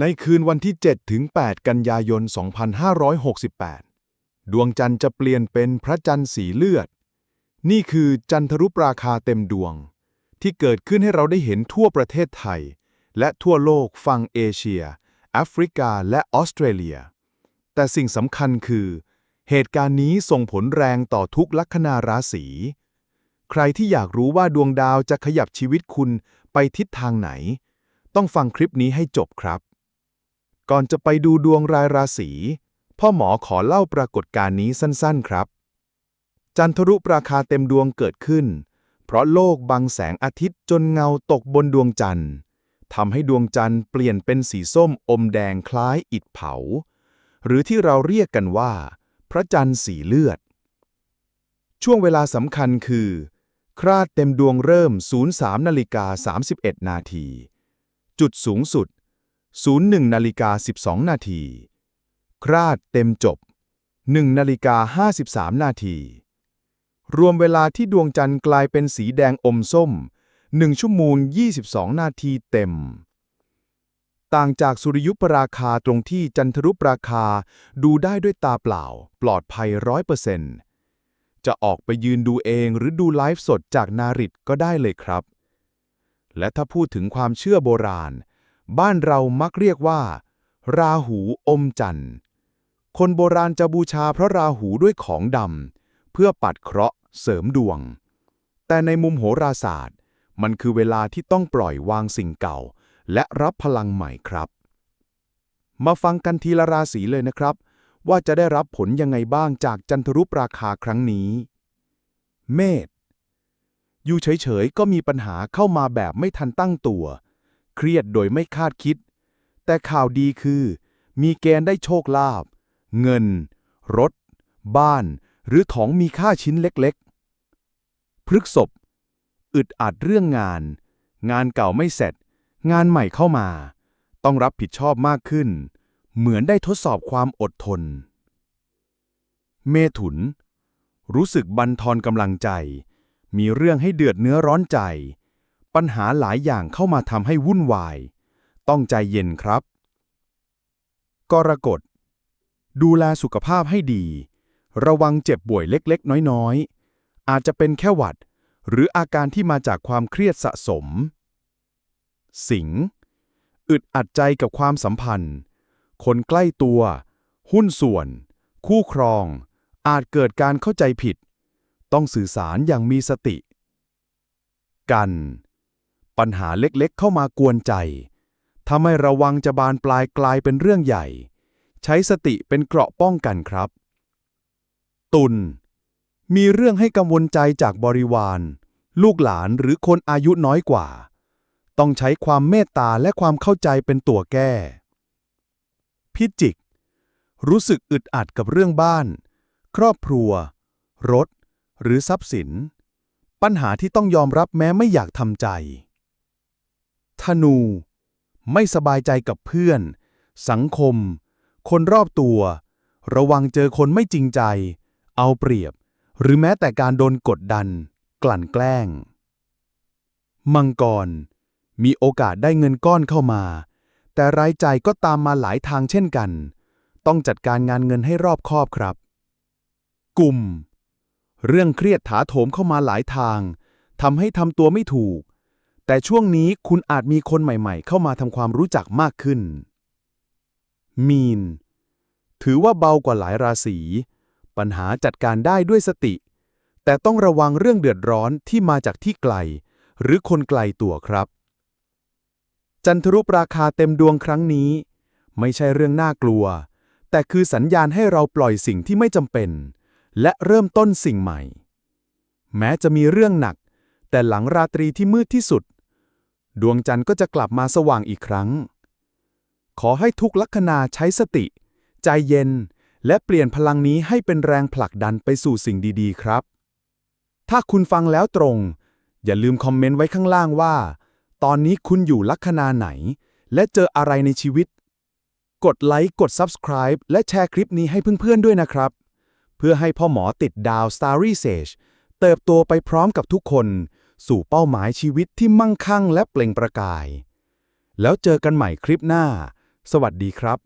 ในคืนวันที่ 7 ถึง 8 กันยายน 2568 ดวงจันทร์จะเปลี่ยนเป็นพระจันทร์สีเลือด นี่คือจันทรุปราคาเต็มดวง ที่เกิดขึ้นให้เราได้เห็นทั่วประเทศไทย และทั่วโลกฝั่งเอเชีย แอฟริกา และออสเตรเลีย แต่สิ่งสำคัญคือ เหตุการณ์นี้ส่งผลแรงต่อทุกลัคนาราศีใครที่อยากรู้ว่าดวงดาวจะขยับชีวิตคุณไปทิศทางไหน ต้องฟังคลิปนี้ให้จบครับ ก่อนจะไปดูดวงรายราศี พ่อหมอขอเล่าปรากฏการณ์นี้สั้นๆครับ จันทรุปราคาเต็มดวงเกิดขึ้น เพราะโลกบังแสงอาทิตย์จนเงาตกบนดวงจันทร์ทำให้ดวงจันทร์เปลี่ยนเป็นสีส้มอมแดงคล้ายอิฐเผา หรือที่เราเรียกกันว่า พระจันทร์สีเลือด ช่วงเวลาสำคัญคือ คราดเต็มดวงเริ่ม 03นาฬิกา31 นาที จุดสูงสุด 01นาฬิกา12 นาที คราดเต็มจบ 1นาฬิกา53 นาที รวมเวลาที่ดวงจันทร์กลายเป็นสีแดงอมส้ม 1 ชั่วโมง 22 นาทีเต็ม ต่างจากสุริยุปราคาตรงที่จันทรุปราคาดูได้ด้วยตาเปล่า ปลอดภัยร้อยเปอร์เซ็นต์จะออกไปยืนดูเองหรือดูไลฟ์สดจากนาริตก็ได้เลยครับ และถ้าพูดถึงความเชื่อโบราณ บ้านเรามักเรียกว่า ราหูอมจันทร์ คนโบราณจะบูชาพระราหูด้วยของดำเพื่อปัดเคราะห์เสริมดวง แต่ในมุมโหราศาสตร์ มันคือเวลาที่ต้องปล่อยวางสิ่งเก่า และรับพลังใหม่ครับ มาฟังกันทีละราศีเลยนะครับ ว่าจะได้รับผลยังไงบ้างจากจันทรุปราคาครั้งนี้ เมษอยู่เฉยๆก็มีปัญหาเข้ามาแบบไม่ทันตั้งตัว เครียดโดยไม่คาดคิด แต่ข่าวดีคือ มีเกณฑ์ได้โชคลาภเงิน รถ บ้าน หรือของมีค่าชิ้นเล็กๆ พฤกษบอึดอัดเรื่องงาน งานเก่าไม่เสร็จ งานใหม่เข้ามา ต้องรับผิดชอบมากขึ้น เหมือนได้ทดสอบความอดทน เมถุน รู้สึกบันทอนกำลังใจ มีเรื่องให้เดือดเนื้อร้อนใจ ปัญหาหลายอย่างเข้ามาทำให้วุ่นวาย ต้องใจเย็นครับ กรกฎ ดูแลสุขภาพให้ดี ระวังเจ็บป่วยเล็กๆ น้อยๆ อาจจะเป็นแค่หวัด หรืออาการที่มาจากความเครียดสะสม สิงอึดอัดใจกับความสัมพันธ์ คนใกล้ตัว หุ้นส่วน คู่ครอง อาจเกิดการเข้าใจผิด ต้องสื่อสารอย่างมีสติ กัน ปัญหาเล็กๆ เข้ามากวนใจทำให้ระวังจะบานปลายกลายเป็นเรื่องใหญ่ ใช้สติเป็นเกราะป้องกันครับ ตุลมีเรื่องให้กังวลใจจากบริวาร ลูกหลานหรือคนอายุน้อยกว่า ต้องใช้ความเมตตาและความเข้าใจเป็นตัวแก้ พิจิก รู้สึกอึดอัดกับเรื่องบ้าน ครอบครัว รถ หรือทรัพย์สิน ปัญหาที่ต้องยอมรับแม้ไม่อยากทำใจ ธนู ไม่สบายใจกับเพื่อน สังคม คนรอบตัว ระวังเจอคนไม่จริงใจ เอาเปรียบ หรือแม้แต่การโดนกดดัน กลั่นแกล้ง มังกร มีโอกาสได้เงินก้อนเข้ามา แต่รายจ่ายก็ตามมาหลายทางเช่นกัน ต้องจัดการงานเงินให้รอบคอบครับ กลุ่ม เรื่องเครียดถาโถมเข้ามาหลายทางทำให้ทำตัวไม่ถูก แต่ช่วงนี้คุณอาจมีคนใหม่ๆ เข้ามาทำความรู้จักมากขึ้น มีน ถือว่าเบากว่าหลายราศี ปัญหาจัดการได้ด้วยสติ แต่ต้องระวังเรื่องเดือดร้อนที่มาจากที่ไกล หรือคนไกลตัวครับ จันทรุปราคาเต็มดวงครั้งนี้ ไม่ใช่เรื่องน่ากลัว แต่คือสัญญาณให้เราปล่อยสิ่งที่ไม่จำเป็น และเริ่มต้นสิ่งใหม่ แม้จะมีเรื่องหนัก แต่หลังราตรีที่มืดที่สุด ดวงจันทร์ก็จะกลับมาสว่างอีกครั้ง ขอให้ทุกลัคนาใช้สติ ใจเย็น และเปลี่ยนพลังนี้ให้เป็นแรงผลักดันไปสู่สิ่งดีๆ ครับ ถ้าคุณฟังแล้วตรง อย่าลืมคอมเมนต์ไว้ข้างล่างว่า ตอนนี้คุณอยู่ลัคนาไหน และเจออะไรในชีวิต กดไลค์กด Subscribe และแชร์คลิปนี้ให้เพื่อนๆด้วยนะครับ เพื่อให้พ่อหมอติดดาว Starry Sage เติบโตไปพร้อมกับทุกคน สู่เป้าหมายชีวิตที่มั่งคั่งและเปล่งประกาย แล้วเจอกันใหม่คลิปหน้า สวัสดีครับ